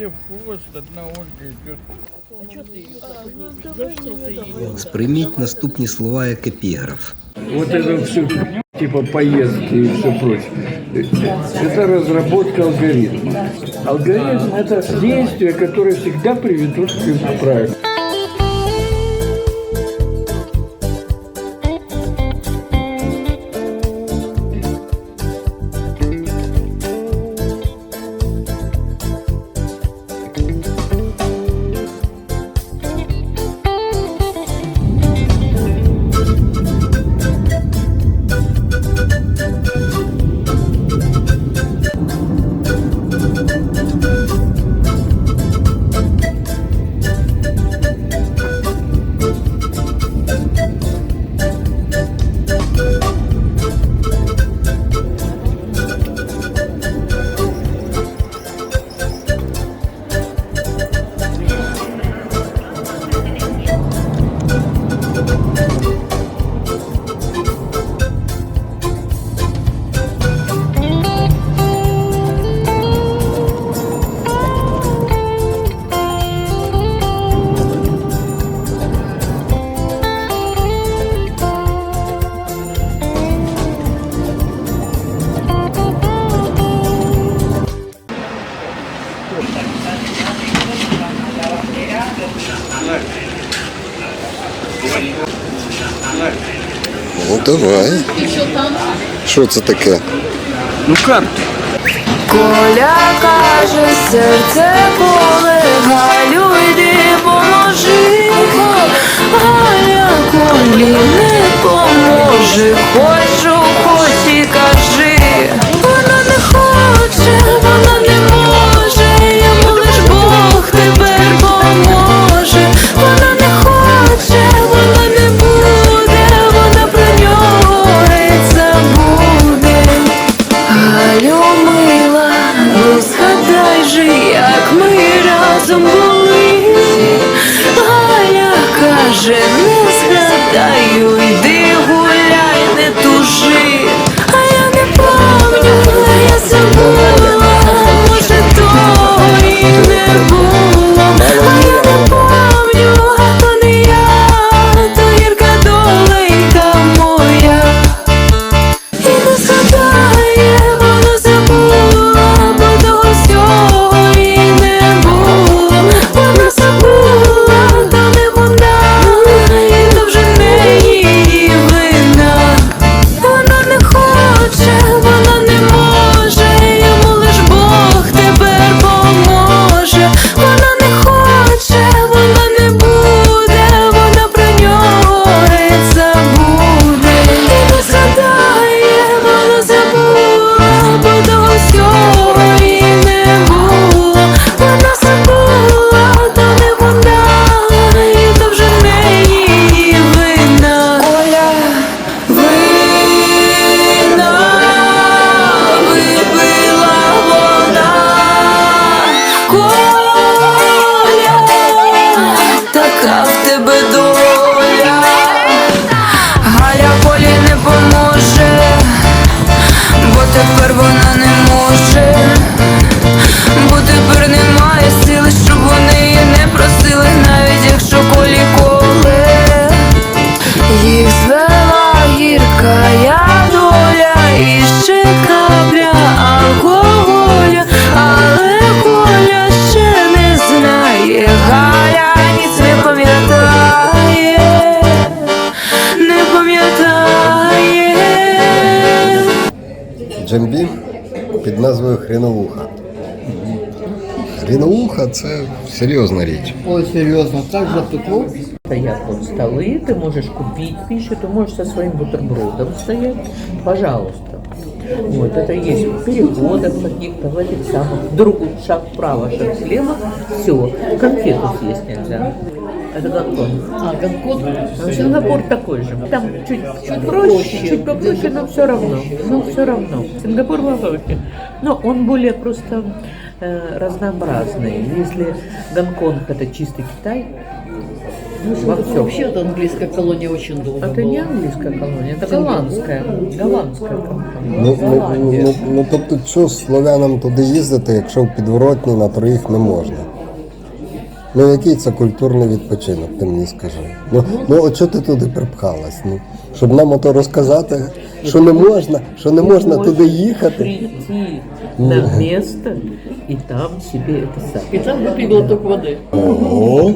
все в хвост, одна Ольга идет. Сприйміть наступні слова як епіграф. Вот это все типа поездки и все прочее. Это разработка алгоритма. Алгоритм это действия, которые всегда приведут к правильному. Ну давай. Що це таке? Ну карты. Коля каже, серце поле, Галю, йди поможи, Галя колі не поможе, хочу, хоч і кажи, же, як ми разом Хріновуха це серйозна річ. Ой, серьезно, так запекло? Стоят вот столы, ты можешь купить пищу, ты можешь со своим бутербродом стоять, пожалуйста. Вот, это есть в переходах каких-то, в этих самых, друг, шаг вправо, шаг слева, все, конфету съесть нельзя. Это Гонконг. А, Гонконг? Ну, Сингапур такой же. Там чуть, чуть проще, чуть попроще, но все равно. Но все равно. Сингапур попроще. Но он более просто э, разнообразный. Если Гонконг это чистый Китай, во всем. Вообще это английская колония очень долго Это не была. английская колония, это голландская. Голландская компания. Ну, ну, Голландия. ну, ну тобто, що слов'янам туди їздити, якщо в підворотні на троїх не можна? Ну який це культурний відпочинок, ти мені скажи. Ну, ну от що ти туди припхалась? Ну, щоб нам ото розказати, що не можна, що не можна Можешь туди їхати. Прийти на место и там себе это И самое. там выпить глоток воды. Ого.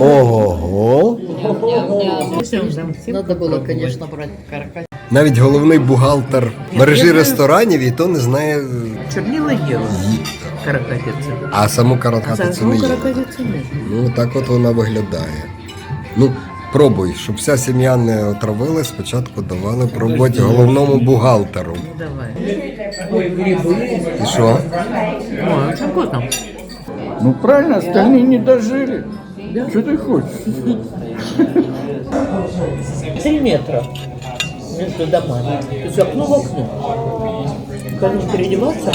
Ого. Надо было, конечно, брать каракатиц. Навіть головний бухгалтер мережі ресторанів і то не знає, Чернила ела каракатицы. а саму каракатицю не Саму їде. каракатицу нет. Ну так от вона виглядає. Ну, пробуй, щоб вся сім'я не отравилась, спочатку давали пробувати головному бухгалтеру. Ну давай. І що? Ой, очень вкусно. Ну правильно, остальные не дожили. Что ты хочешь? Три метра между домами. То есть окно в окно. Когда переодеваться,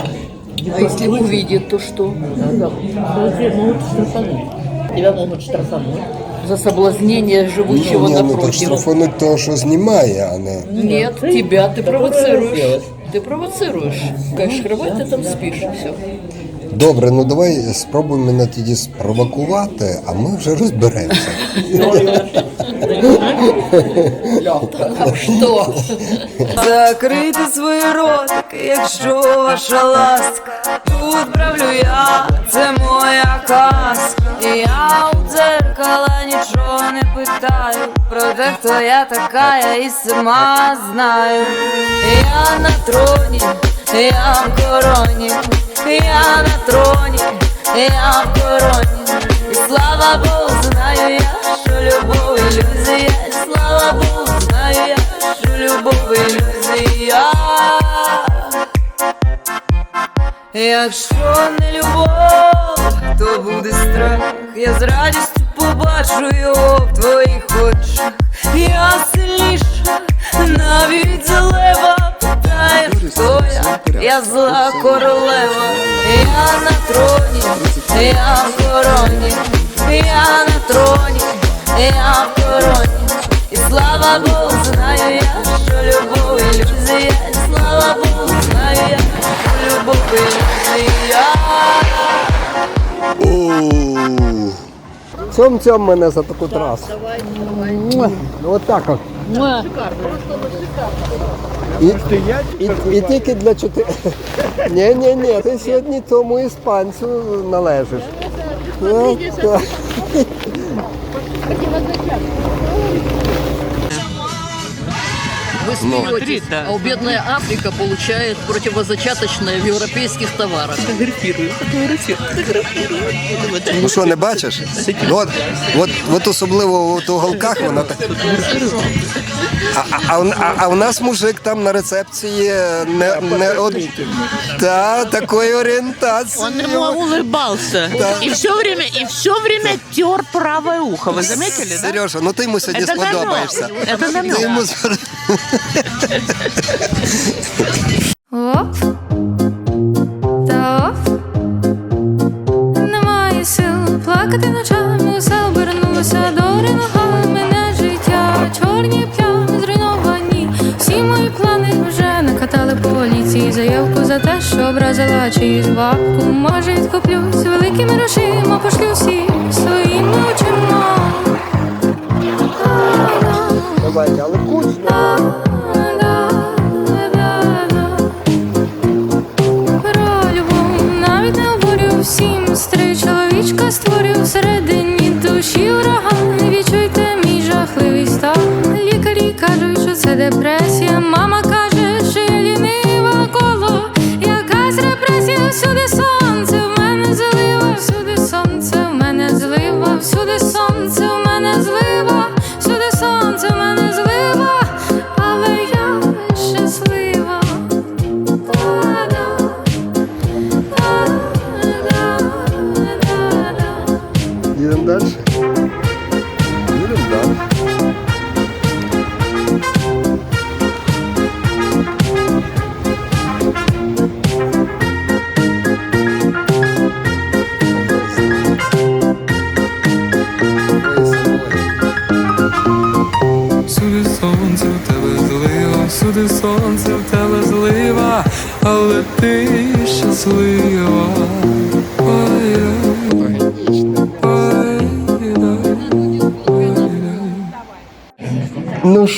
А если увидит, то что? надо, смотри, могут штрафануть. Тебя могут штрафануть. За соблазнение живущего Ні, ну так напротив. штрафануть того, що знімає, а не. Нет, Ты- тебя ты Такое провоцируешь. сделать. Ты провоцируешь. Конечно, кровать ты там спишь, и все. Добре, ну давай спробуй мене тоді спровокувати, а ми вже розберемося. Закрити свої ротики, якщо ваша ласка. Тут правлю я, це моя казка. І я у дзеркала нічого не питаю. Про те, хто я така, я і сама знаю. Я на троні, я в короні, я на троні, я в короні. І слава Богу, знаю я, що любов ілюзія. І слава Богу, Якщо не любов, то буде страх. Я з радістю побачу його в твоїх очах. Я сильніша, навіть злева питає, хто я, я зла королева. Я на троні, я в короні, я на троні, я в короні. І слава Богу, знаю я, що любов ілюзія. І слава Богу, знаю я. Цьом цьом мене за таку трасу. Ну от так от. І, і, і тільки для чотири. Ні, ні, ні, ти сьогодні тому іспанцю належиш. Так. Вы смеетесь, а у бедная Африка получает противозачаточное в европейских товарах. Ну що, не бачиш? Ну, от, от, от особливо от у голках вона так. А, а, а, у- а, а у нас мужик там на рецепції не, не от, та, такої орієнтації. Он ему улыбался. Да. И все время, и все время тер правое ухо. Вы заметили, да? Сережа, ну ти йому сьогодні Это намек. сподобаєшся. Это намек. Ти йому Оп, та оп. Немає сил плакати ночами, усе обернулося до ринога Мене життя, чорні плями зруйновані. Всі мої плани вже накатали поліції. Заявку за те, що образила чиюсь бабку. Може відкуплюсь великими грошима, пошлю всі своїми очима Давайте, але кучно. Навіть не оборю всім. Старий чоловічка створив всередині душі ураган. Відчуйте мій жахливий стан. Лікарі кажуть, що це депресія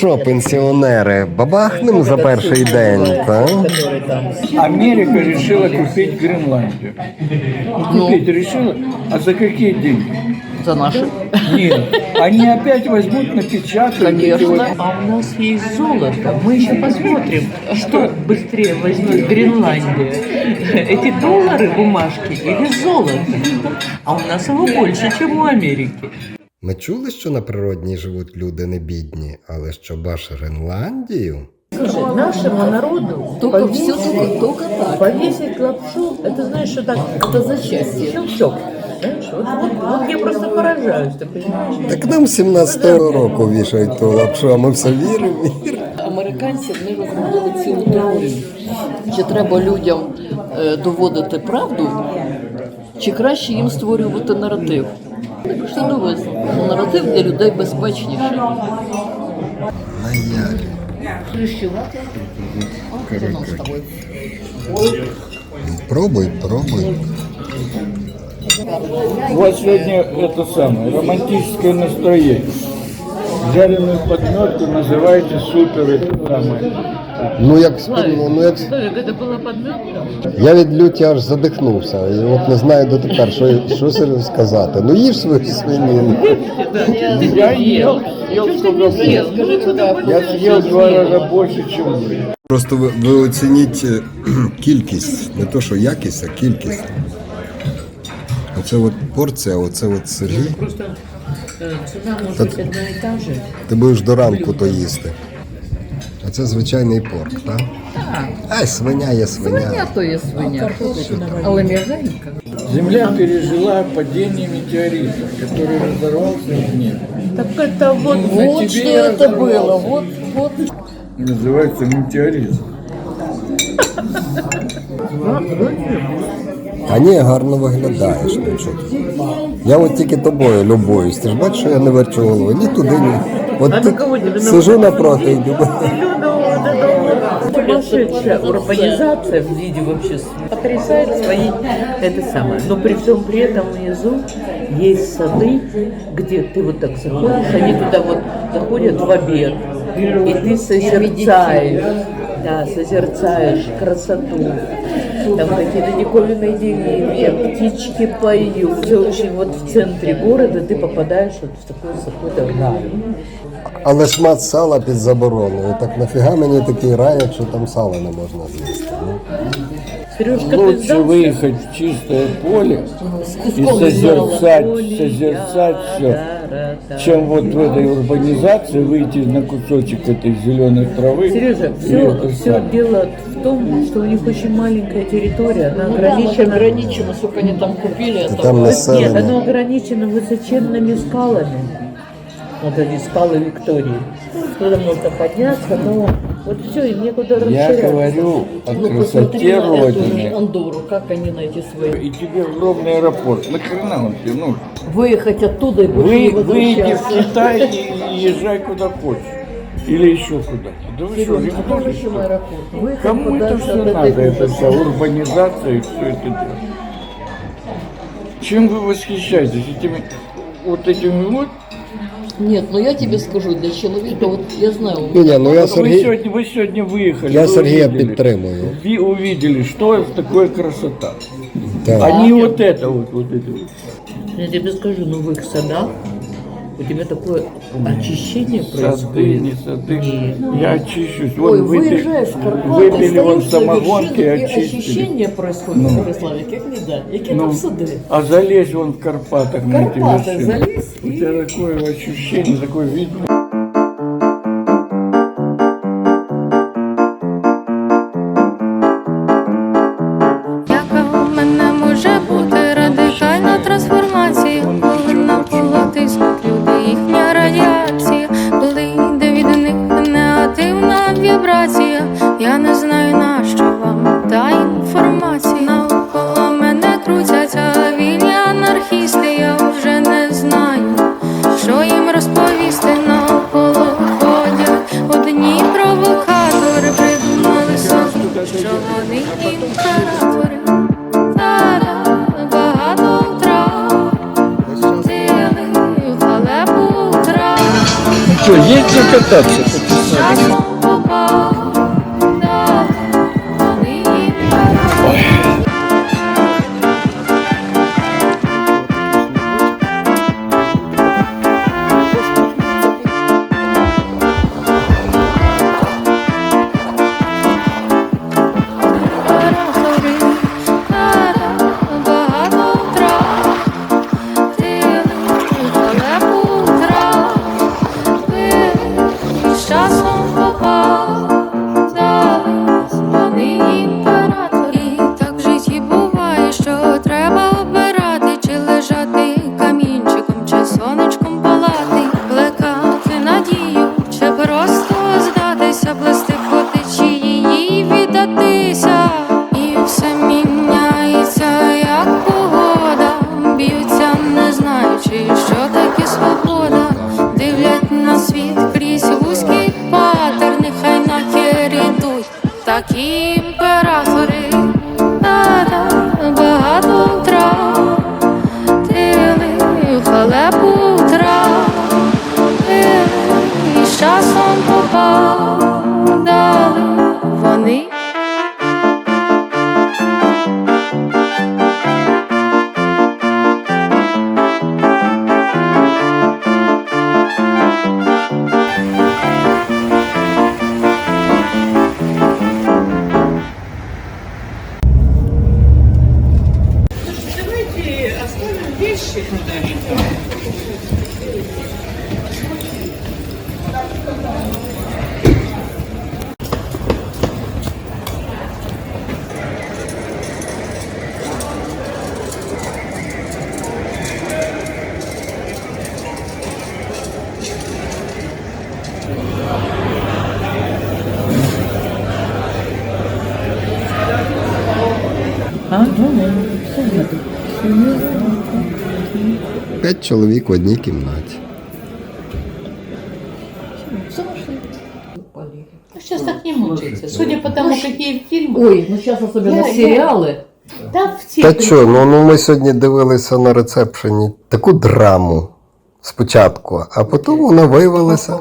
що, пенсіонери, бабахнем за перший день, так? Который там Америка решила купить Гренландию. Купить решила, а за какие деньги? За наши. Нет, они опять возьмут, напечатают. Конечно. А у нас есть золото. Мы еще посмотрим, что быстрее возьмет Гренландия. Эти доллары, бумажки или золото. А у нас его больше, чем у Америки. Ми чули, що на природній живуть люди не бідні, але щоб аж Гренландію? Слушай, нашему народу Только все только, только так. повесить лапшу, это знаешь, что так, Это за счастье. щелчок. Знаешь, вот, вот, вот я просто поражаюсь, ты понимаешь? Так нам 17-го року вішають ту лапшу, а ми все віримо. віримо. Американці вони розробили цілу теорію. Чи треба людям е, доводити правду, чи краще їм створювати наратив? Вони прийшли до висновку. що Наратив для людей безпечніший. На як? Пробуй, пробуй. Вот сегодня это самое, романтическое настроение. Жареную подметку называете супер это самое. Ну як спільно, ну як Славик, это была подметка? я від люті аж задихнувся. І от не знаю дотепер, що, що серйозно сказати. Ну їж свою свинину. Я ел, ел сколько влез. Я съел два раза больше, чем вы. Просто ви, ви оцініть е, кількість, не то що якість, а кількість. Оце от порція, оце от Сергій. Просто э, цена может быть одна и та же. Ти будеш до ранку то їсти. А це звичайний порк, так? Так. Ай, свиня є свиня. Свиня то є свиня. Але м'ягенька. Земля пережила падение метеорита, который разорвался в небо. Так это вот... На Вот тебе что я это забыл. было. Вот, вот. Называется метеорит. А ні, гарно виглядаєш. Ну, що ти. Я от тільки тобою любуюсь. Ти ж бачиш, що я не верчу голови. Ні туди, ні. От А тут сижу напроти і думаю. Сумасшедшая урбанизация в виде вообще потрясает свои это самое. Но при всем при этом внизу есть сады, где ты вот так заходишь, они туда вот заходят в обед, и ты созерцаешь, да, созерцаешь красоту. Там какие-то диковинные деревья, птички поют. Все очень вот в центре города ты попадаешь вот в такой какой-то рай. Але шмат сала під забороною. Так нафіга мені такий рай, якщо там сала не можна з'їсти. Ну, Сережка, ты Лучше сдался? выехать в чистое поле и куском созерцать, Поле, созерцать все, да-да-да. чем вот в этой урбанизации выйти на кусочек этой зеленой травы. Сережа, и все, это все самое. дело в том, что у них очень маленькая территория, она ограничена. ограничено, сколько они там купили. Та это там Нет, населення. оно ограничено высоченными скалами. Вот эти скалы Виктории. Туда можно подняться, но вот все, им некуда Я расширяться. говорю о Ну, красоте Родины. Андору, как они найти свои. И тебе огромный аэропорт. Нахрена он тебе нужен? Выехать оттуда и больше Вы, не выйди в. Китай и, и езжай куда хочешь. Или еще куда. Да вы что, какой ребенок, еще что аэропорт? Кому это все надо, это вся урбанизация и все это дело? Чем вы восхищаетесь? Этими, вот этими вот? Нет, ну я тебе скажу, для человека, вот я знаю, Ні, ні, ну я Вы, Сергій, сегодня, вы сегодня выехали, я вы Сергія увидели, підтримую. вы увидели, что такое красота. Так. А не вот это вот, вот это вот. Я тебе скажу, ну в их садах у тебя такое очищение Сады, происходит. не сады. Нет. Я очищусь. Ой, Вон выпили- выезжаешь в Карпаты, выпили вон стоишь на самогонки и вершине, и очистили. ощущение происходит, Ну. Ярославик, як не да, які Ну, там сади. а залезь вон в Карпатах на эти Карпаты вершины. залезь У и- тебя такое ощущение, такой вид. Что, есть где П'ять чоловік в одній кімнаті. Сейчас так не мучается. Судя по тому, какие фильмы. Ой, ну зараз особливо Я- я- серіали. Да, в те Та що, ну, ну ми сьогодні дивилися на рецепшені таку драму спочатку, а потім вона виявилася.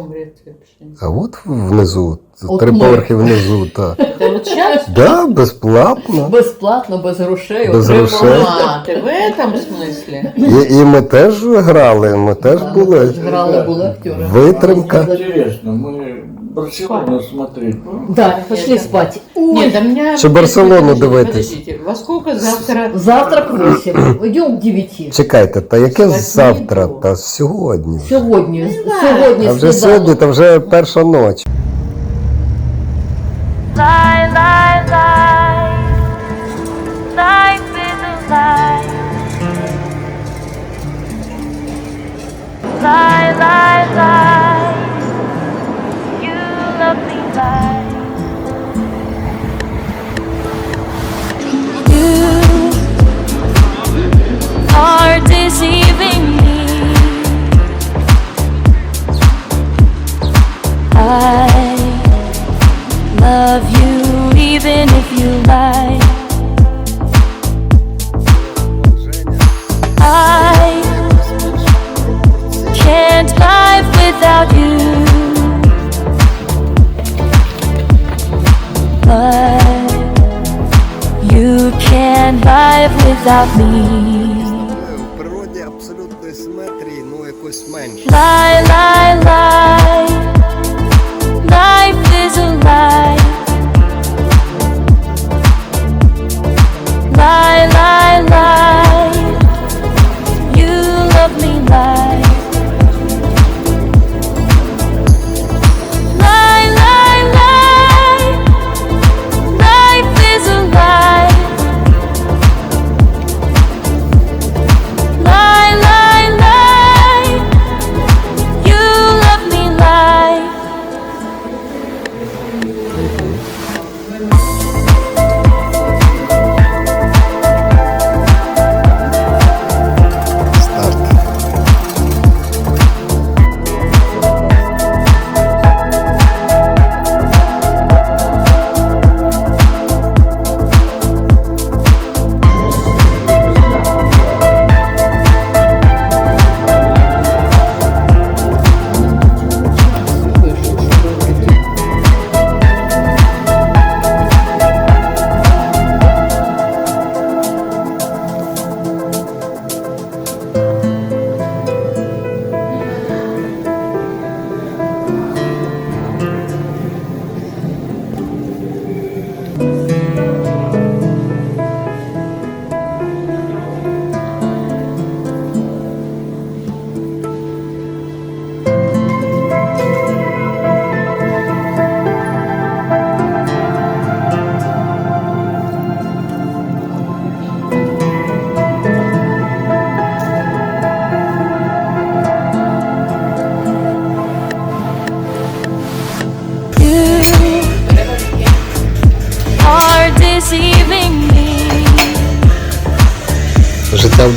А от внизу, От три ми. поверхи внизу, так. Это вот сейчас? Да, безплатно. Безплатно, без грошей. Без отримала. грошей. А, ты в этом смысле? І, і ми теж грали, ми теж були. Грали, були актери. Витримка. Интересно, мы Барселону смотреть. будем? Так, пішли спати. Нет, а меня... Чи Барселону дивитись? Подождите, во сколько завтра... Завтрак 8. Йдемо к 9. Чекайте, та яке Восьмі завтра? було. Та сьогодні. вже. Сьогодні. Сьогодні А вже сніданок. сьогодні, та вже перша ніч. Lie, lie, lie. Life is a lie. Lie, lie, lie. I without me.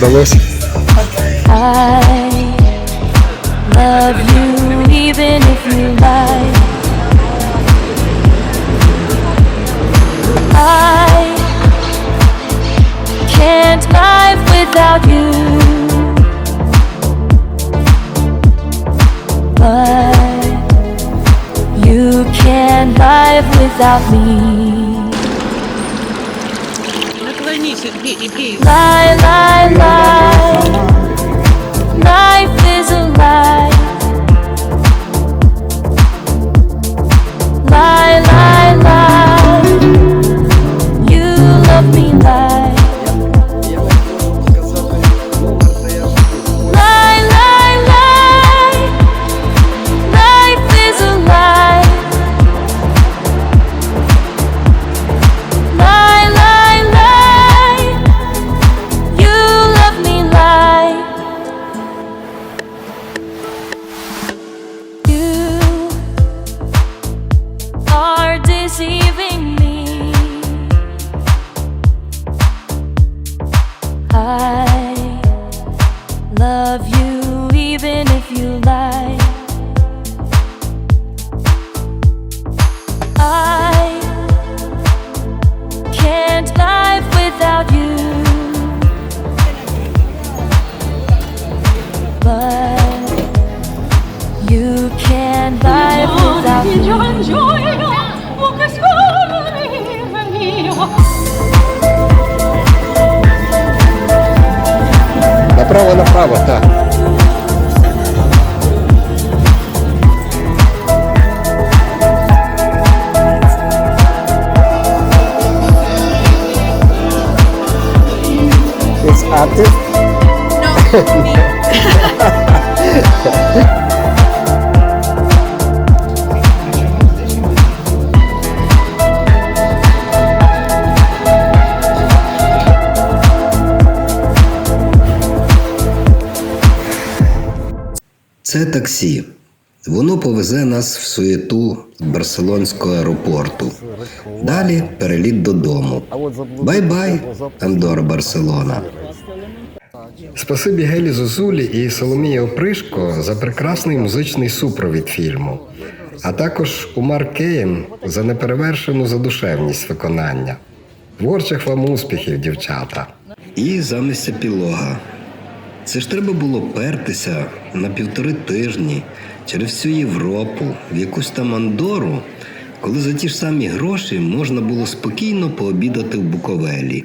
вдалося. I love you even if you lie. I can't live without you. But you can live without me. Lie, lie, lie. Life is a lie. Lie, lie. can live without me. Направо, направо, так. It's artist? Це таксі. Воно повезе нас в суєту Барселонського аеропорту. Далі переліт додому. Бай-бай, Андора Барселона. Спасибі Гелі Зозулі і Соломії Опришко за прекрасний музичний супровід фільму, а також Умар Кейн за неперевершену задушевність виконання. Творчих вам успіхів, дівчата! І замість епілога. Це ж треба було пертися на півтори тижні через всю Європу, в якусь там Андору, коли за ті ж самі гроші можна було спокійно пообідати в Буковелі.